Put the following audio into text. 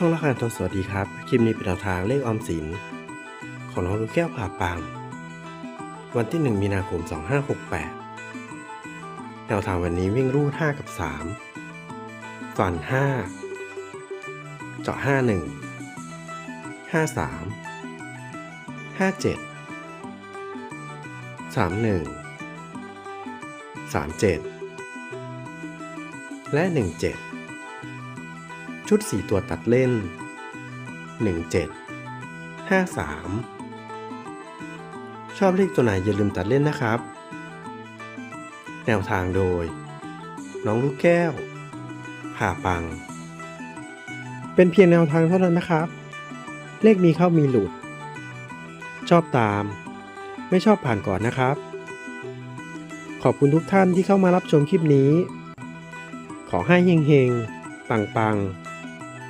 ช่องละครทองสวัสดีครับ คลิปนี้เป็นแนวทางเลขออมสิน ของน้องลูกแก้วผ่าปางวันที่ 1 มีนาคม 2568 แนวทางวันนี้วิ่งรูด5กับ 3 ฝัน 5 เจาะ 51 53 57 31 37 และ 17 ชุด 4 ตัวตัดเล่น 17 53 ชอบเลขตัวไหนอย่าลืมตัดเล่นนะครับ แนวทางโดย น้องลูกแก้ว ผ่าปัง เป็นเพียงแนวทางเท่านั้นนะครับ เลขมีเข้ามีหลุด ชอบตาม ไม่ชอบผ่านก่อนนะครับ ขอบคุณทุกท่านที่เข้ามารับชมคลิปนี้ ขอให้เฮงๆ ปังๆ